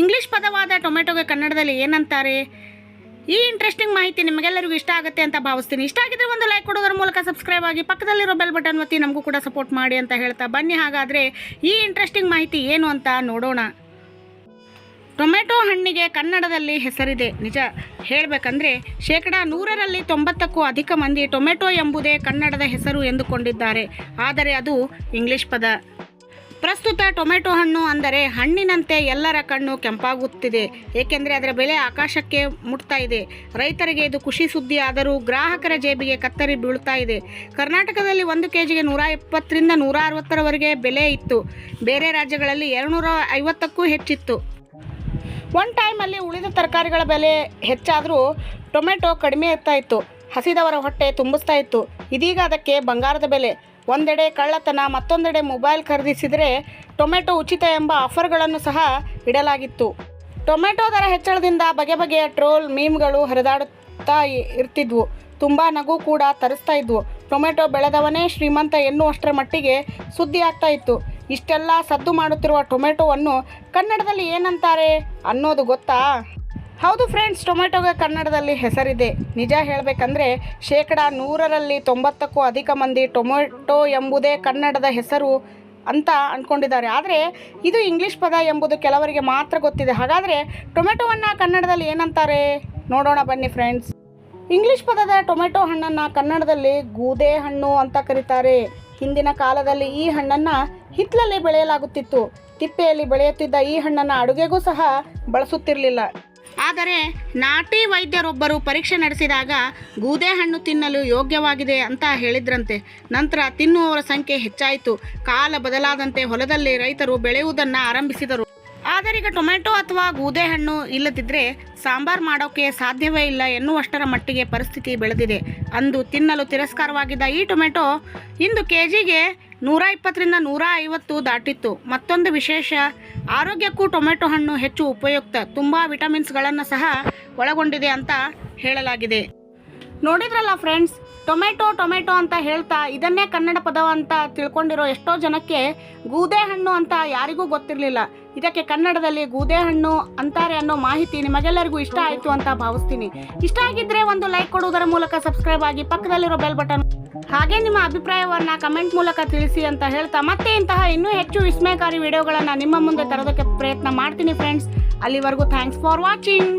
English ಪದವಾದ ಟೊಮೆಟೊಗೆ ಕನ್ನಡದಲ್ಲಿ ಏನಂತಾರೆ? ಈ ಇಂಟ್ರೆಸ್ಟಿಂಗ್ ಮಾಹಿತಿ ನಿಮಗೆಲ್ಲರಿಗೂ ಇಷ್ಟ ಆಗುತ್ತೆ ಅಂತ ಭಾವಿಸ್ತೀನಿ. ಇಷ್ಟ ಆಗಿದ್ರೆ ಒಂದು ಲೈಕ್ ಕೊಡೋದ್ರ ಮೂಲಕ ಸಬ್ಸ್ಕ್ರೈಬ್ ಆಗಿ ಪಕ್ಕದಲ್ಲಿರೋ ಬೆಲ್ ಬಟನ್ ಒತ್ತಿ ನಮಗೂ ಕೂಡ ಸಪೋರ್ಟ್ ಮಾಡಿ ಅಂತ ಹೇಳ್ತಾ ಬನ್ನಿ. ಹಾಗಾದರೆ ಈ ಇಂಟ್ರೆಸ್ಟಿಂಗ್ ಮಾಹಿತಿ ಏನು ಅಂತ ನೋಡೋಣ. ಟೊಮೆಟೊ ಹಣ್ಣಿಗೆ ಕನ್ನಡದಲ್ಲಿ ಹೆಸರಿದೆ. ನಿಜ ಹೇಳಬೇಕಂದ್ರೆ ಶೇಕಡ ನೂರರಲ್ಲಿ ತೊಂಬತ್ತಕ್ಕೂ ಅಧಿಕ ಮಂದಿ ಟೊಮೆಟೊ ಎಂಬುದೇ ಕನ್ನಡದ ಹೆಸರು ಎಂದುಕೊಂಡಿದ್ದಾರೆ. ಆದರೆ ಅದು ಇಂಗ್ಲಿಷ್ ಪದ. ಪ್ರಸ್ತುತ ಟೊಮೆಟೊ ಹಣ್ಣು ಅಂದರೆ ಹಣ್ಣಿನಂತೆ ಎಲ್ಲರ ಕಣ್ಣು ಕೆಂಪಾಗುತ್ತಿದೆ. ಏಕೆಂದರೆ ಅದರ ಬೆಲೆ ಆಕಾಶಕ್ಕೆ ಮುಟ್ತಾ ಇದೆ. ರೈತರಿಗೆ ಇದು ಖುಷಿ ಸುದ್ದಿ ಆದರೂ ಗ್ರಾಹಕರ ಜೇಬಿಗೆ ಕತ್ತರಿ ಬೀಳ್ತಾ ಇದೆ. ಕರ್ನಾಟಕದಲ್ಲಿ ಒಂದು ಕೆ ಜಿಗೆ ನೂರ ಇಪ್ಪತ್ತರಿಂದ ನೂರ ಅರವತ್ತರವರೆಗೆ ಬೆಲೆ ಇತ್ತು. ಬೇರೆ ರಾಜ್ಯಗಳಲ್ಲಿ ಎರಡುನೂರ ಐವತ್ತಕ್ಕೂ ಹೆಚ್ಚಿತ್ತು. ಒನ್ ಟೈಮಲ್ಲಿ ಉಳಿದ ತರಕಾರಿಗಳ ಬೆಲೆ ಹೆಚ್ಚಾದರೂ ಟೊಮೆಟೊ ಕಡಿಮೆ ಇರ್ತಾ ಇತ್ತು. ಹಸಿದವರ ಹೊಟ್ಟೆ ತುಂಬಿಸ್ತಾ ಇತ್ತು. ಇದೀಗ ಅದಕ್ಕೆ ಬಂಗಾರದ ಬೆಲೆ. ಒಂದೆಡೆ ಕಳ್ಳತನ, ಮತ್ತೊಂದೆಡೆ ಮೊಬೈಲ್ ಖರೀದಿಸಿದರೆ ಟೊಮೆಟೊ ಉಚಿತ ಎಂಬ ಆಫರ್ಗಳನ್ನು ಸಹ ಇಡಲಾಗಿತ್ತು. ಟೊಮೆಟೊ ದರ ಹೆಚ್ಚಳದಿಂದ ಬಗೆ ಬಗೆಯ ಟ್ರೋಲ್ ಮೀಮ್ಗಳು ಹರಿದಾಡುತ್ತಾ ಇರ್ತಿದ್ವು. ತುಂಬ ನಗು ಕೂಡ ತರಿಸ್ತಾ ಇದ್ವು. ಟೊಮೆಟೊ ಬೆಳೆದವನೇ ಶ್ರೀಮಂತ ಎನ್ನುವಷ್ಟರ ಮಟ್ಟಿಗೆ ಸುದ್ದಿ ಆಗ್ತಾ ಇತ್ತು. ಇಷ್ಟೆಲ್ಲ ಸದ್ದು ಮಾಡುತ್ತಿರುವ ಟೊಮೆಟೊವನ್ನು ಕನ್ನಡದಲ್ಲಿ ಏನಂತಾರೆ ಅನ್ನೋದು ಗೊತ್ತಾ? ಹೌದು ಫ್ರೆಂಡ್ಸ್ ಟೊಮೆಟೊಗೆ ಕನ್ನಡದಲ್ಲಿ ಹೆಸರಿದೆ. ನಿಜ ಹೇಳಬೇಕಂದ್ರೆ ಶೇಕಡ ನೂರರಲ್ಲಿ ತೊಂಬತ್ತಕ್ಕೂ ಅಧಿಕ ಮಂದಿ ಟೊಮೆಟೊ ಎಂಬುದೇ ಕನ್ನಡದ ಹೆಸರು ಅಂತ ಅಂದ್ಕೊಂಡಿದ್ದಾರೆ ಆದರೆ ಇದು ಇಂಗ್ಲೀಷ್ ಪದ ಎಂಬುದು ಕೆಲವರಿಗೆ ಮಾತ್ರ ಗೊತ್ತಿದೆ. ಹಾಗಾದರೆ ಟೊಮೆಟೊವನ್ನು ಕನ್ನಡದಲ್ಲಿ ಏನಂತಾರೆ? ನೋಡೋಣ ಬನ್ನಿ ಫ್ರೆಂಡ್ಸ್ ಇಂಗ್ಲೀಷ್ ಪದದ ಟೊಮೆಟೊ ಹಣ್ಣನ್ನು ಕನ್ನಡದಲ್ಲಿ ಗೂದೆ ಹಣ್ಣು ಅಂತ ಕರೀತಾರೆ. ಹಿಂದಿನ ಕಾಲದಲ್ಲಿ ಈ ಹಣ್ಣನ್ನು ಹಿತ್ತಲಲ್ಲಿ ಬೆಳೆಯಲಾಗುತ್ತಿತ್ತು. ತಿಪ್ಪೆಯಲ್ಲಿ ಬೆಳೆಯುತ್ತಿದ್ದ ಈ ಹಣ್ಣನ್ನು ಅಡುಗೆಗೂ ಸಹ ಬಳಸುತ್ತಿರಲಿಲ್ಲ. ಆದರೆ ನಾಟಿ ವೈದ್ಯರೊಬ್ಬರು ಪರೀಕ್ಷೆ ನಡೆಸಿದಾಗ ಗೂದೆ ಹಣ್ಣು ತಿನ್ನಲು ಯೋಗ್ಯವಾಗಿದೆ ಅಂತ ಹೇಳಿದ್ರಂತೆ. ನಂತರ ತಿನ್ನುವವರ ಸಂಖ್ಯೆ ಹೆಚ್ಚಾಯಿತು. ಕಾಲ ಬದಲಾದಂತೆ ಹೊಲದಲ್ಲಿ ರೈತರು ಬೆಳೆಯುವುದನ್ನು ಆರಂಭಿಸಿದರು. ಆದರೀಗ ಟೊಮೆಟೊ ಅಥವಾ ಗೂದೆ ಹಣ್ಣು ಇಲ್ಲದಿದ್ದರೆ ಸಾಂಬಾರ್ ಮಾಡೋಕ್ಕೆ ಸಾಧ್ಯವೇ ಇಲ್ಲ ಎನ್ನುವಷ್ಟರ ಮಟ್ಟಿಗೆ ಪರಿಸ್ಥಿತಿ ಬೆಳೆದಿದೆ. ಅಂದು ತಿನ್ನಲು ತಿರಸ್ಕಾರವಾಗಿದ್ದ ಈ ಟೊಮೆಟೊ ಇಂದು ಕೆ ಜಿಗೆ ನೂರ ಇಪ್ಪತ್ತರಿಂದ ನೂರ ಐವತ್ತು ದಾಟಿತ್ತು. ಮತ್ತೊಂದು ವಿಶೇಷ, ಆರೋಗ್ಯಕ್ಕೂ ಟೊಮೆಟೊ ಹಣ್ಣು ಹೆಚ್ಚು ಉಪಯುಕ್ತ. ತುಂಬ ವಿಟಮಿನ್ಸ್ಗಳನ್ನು ಸಹ ಒಳಗೊಂಡಿದೆ ಅಂತ ಹೇಳಲಾಗಿದೆ. ನೋಡಿದ್ರಲ್ಲ ಫ್ರೆಂಡ್ಸ್ ಟೊಮೆಟೊ ಟೊಮೆಟೊ ಅಂತ ಹೇಳ್ತಾ ಇದನ್ನೇ ಕನ್ನಡ ಪದ ಅಂತ ತಿಳ್ಕೊಂಡಿರೋ ಎಷ್ಟೋ ಜನಕ್ಕೆ ಗೂದೆ ಹಣ್ಣು ಅಂತ ಯಾರಿಗೂ ಗೊತ್ತಿರಲಿಲ್ಲ. ಇದಕ್ಕೆ ಕನ್ನಡದಲ್ಲಿ ಗೂದೆ ಹಣ್ಣು ಅಂತಾರೆ ಅನ್ನೋ ಮಾಹಿತಿ ನಿಮಗೆಲ್ಲರಿಗೂ ಇಷ್ಟ ಆಯಿತು ಅಂತ ಭಾವಿಸ್ತೀನಿ. ಇಷ್ಟ ಆಗಿದ್ರೆ ಒಂದು ಲೈಕ್ ಕೊಡುವುದರ ಮೂಲಕ ಸಬ್ಸ್ಕ್ರೈಬ್ ಆಗಿ ಪಕ್ಕದಲ್ಲಿರೋ ಬೆಲ್ ಬಟನ್ ಹಾಗೆ ನಿಮ್ಮ ಅಭಿಪ್ರಾಯವನ್ನ ಕಮೆಂಟ್ ಮೂಲಕ ತಿಳಿಸಿ ಅಂತ ಹೇಳ್ತಾ ಮತ್ತೆ ಇಂತಹ ಇನ್ನೂ ಹೆಚ್ಚು ವಿಸ್ಮಯಕಾರಿ ವಿಡಿಯೋಗಳನ್ನು ನಿಮ್ಮ ಮುಂದೆ ತರೋದಕ್ಕೆ ಪ್ರಯತ್ನ ಮಾಡ್ತೀನಿ ಫ್ರೆಂಡ್ಸ್ ಅಲ್ಲಿವರೆಗೂ ಥ್ಯಾಂಕ್ಸ್ ಫಾರ್ ವಾಚಿಂಗ್